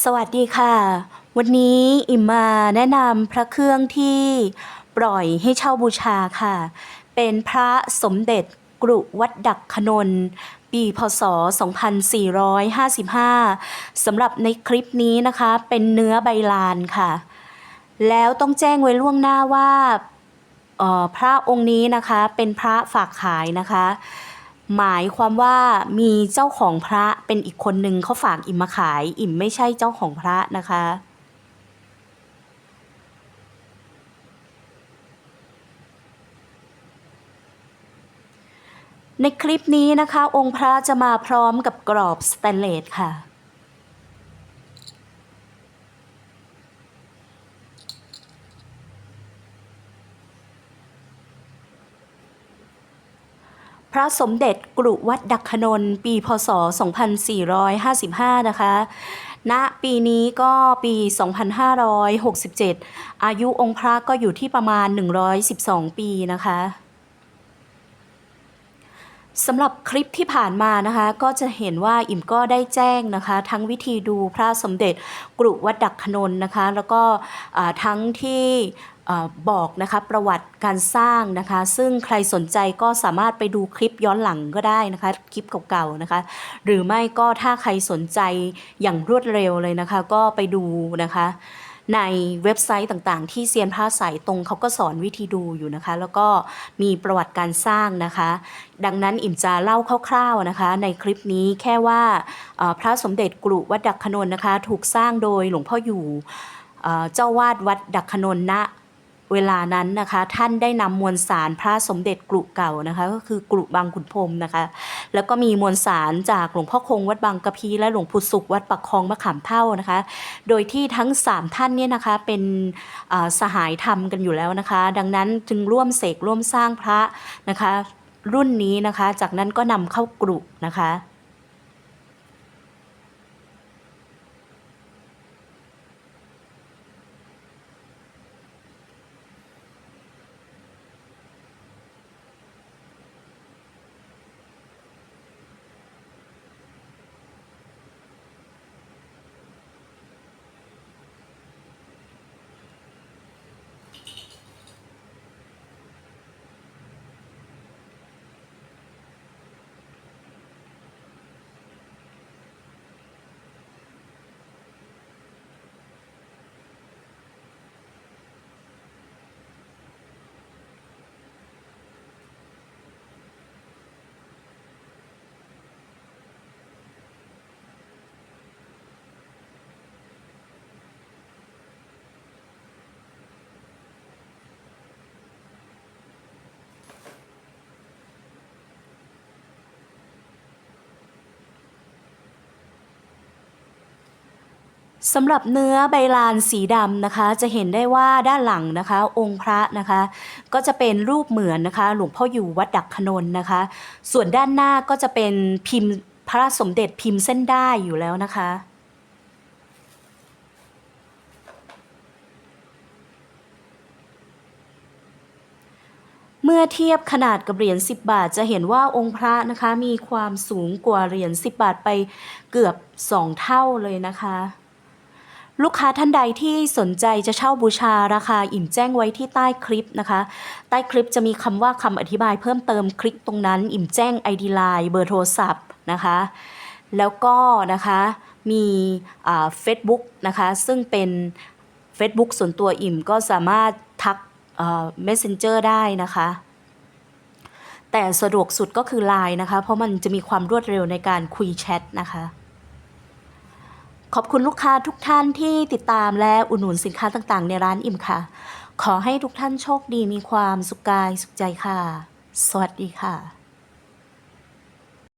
สวัสดีค่ะ วันนี้อิมมาแนะนำพระเครื่องที่ปล่อยให้เช่าบูชาค่ะ เป็นพระสมเด็จกรุวัดดักขนน ปีพศ 2455สำหรับในคลิปนี้นะคะ เป็นเนื้อใบลานค่ะ แล้วต้องแจ้งไว้ล่วงหน้าว่าออพระองค์นี้นะคะเป็นพระฝากขายนะคะ หมายความว่ามีเจ้าของพระเป็นอีกคนหนึ่งเขาฝากอิ่มมาขาย อิ่มไม่ใช่เจ้าของพระนะคะ ในคลิปนี้นะคะ องค์พระจะมาพร้อมกับกรอบสแตนเลสค่ะ พระสมเด็จกรุวัดดักขนนปีพศ 2455 นะคะ ณ ปีนี้ก็ปี 2567 อายุองค์พระก็อยู่ที่ประมาณ 112 ปีนะคะสำหรับคลิปที่ผ่านมานะคะ ก็จะเห็นว่าอิ่มก็ได้แจ้งนะคะ ทั้งวิธีดูพระสมเด็จกรุวัดดักขนนนะคะ แล้วก็ทั้งที่ บอกนะคะประวัติการสร้างนะคะ ซึ่งใครสนใจก็สามารถไปดูคลิปย้อนหลังก็ได้นะคะ คลิปเก่าๆนะคะ หรือไม่ก็ถ้าใครสนใจอย่างรวดเร็วเลยนะคะ ก็ไปดูนะคะ ในเว็บไซต์ต่างๆ ที่เซียนพระสายตรงเขาก็สอนวิธีดูอยู่นะคะ แล้วก็มีประวัติการสร้างนะคะ ดังนั้นอิ่มจะเล่าคร่าวๆนะคะ ในคลิปนี้แค่ว่าพระสมเด็จกรุวัดดักขนนนะคะ ถูกสร้างโดยหลวงพ่ออยู่เจ้าวาดวัดดักขนนณ เวลานั้นนะคะ ท่านได้นำมวลสารพระสมเด็จกรุเก่านะคะ ก็คือกรุบางขุนพรมนะคะ แล้วก็มีมวลสารจากหลวงพ่อคงวัดบางกะพีและหลวงปู่สุขวัดปักคลองมะขามเท่านะคะ โดยที่ทั้ง 3 ท่านเนี่ยนะคะเป็นสหายธรรมกันอยู่แล้วนะคะ ดังนั้นจึงร่วมเสกร่วมสร้างพระนะคะ รุ่นนี้นะคะ จากนั้นก็นำเข้ากรุนะคะ สำหรับเนื้อใบลานสีดำนะคะ จะเห็นได้ว่าด้านหลังนะคะ องค์พระนะคะ ก็จะเป็นรูปเหมือนนะคะ หลวงพ่ออยู่วัดดักขนนนะคะ ส่วนด้านหน้าก็จะเป็นพิมพ์พระสมเด็จพิมพ์เส้นได้อยู่แล้วนะคะเมื่อเทียบขนาดกับเหรียญ10 บาทจะเห็นว่าองค์พระนะคะ มีความสูงกว่าเหรียญ10 บาทไปเกือบ 2 เท่าเลยนะคะ ลูกค้าท่านใดที่สนใจจะเช่าบูชาราคาอิ่มแจ้งไว้ที่ใต้คลิปนะคะ ใต้คลิปจะมีคำว่าคำอธิบายเพิ่มเติมคลิกตรงนั้น อิ่มแจ้ง ID Line เบอร์โทรศัพท์นะคะ แล้วก็นะคะมีเฟซบุ๊กนะคะซึ่งเป็น Facebook ส่วนตัวอิ่มก็สามารถทักเอ่อ Messenger ได้นะคะแต่สะดวกสุดก็คือ Line นะคะ เพราะมันจะมีความรวดเร็วในการคุยแชทนะคะ ขอบคุณลูกค้าทุกท่านที่ติดตามและอุดหนุนสินค้าต่างๆ ในร้านอิ่มค่ะ ขอให้ทุกท่านโชคดีมีความสุขกายสุขใจค่ะ สวัสดีค่ะ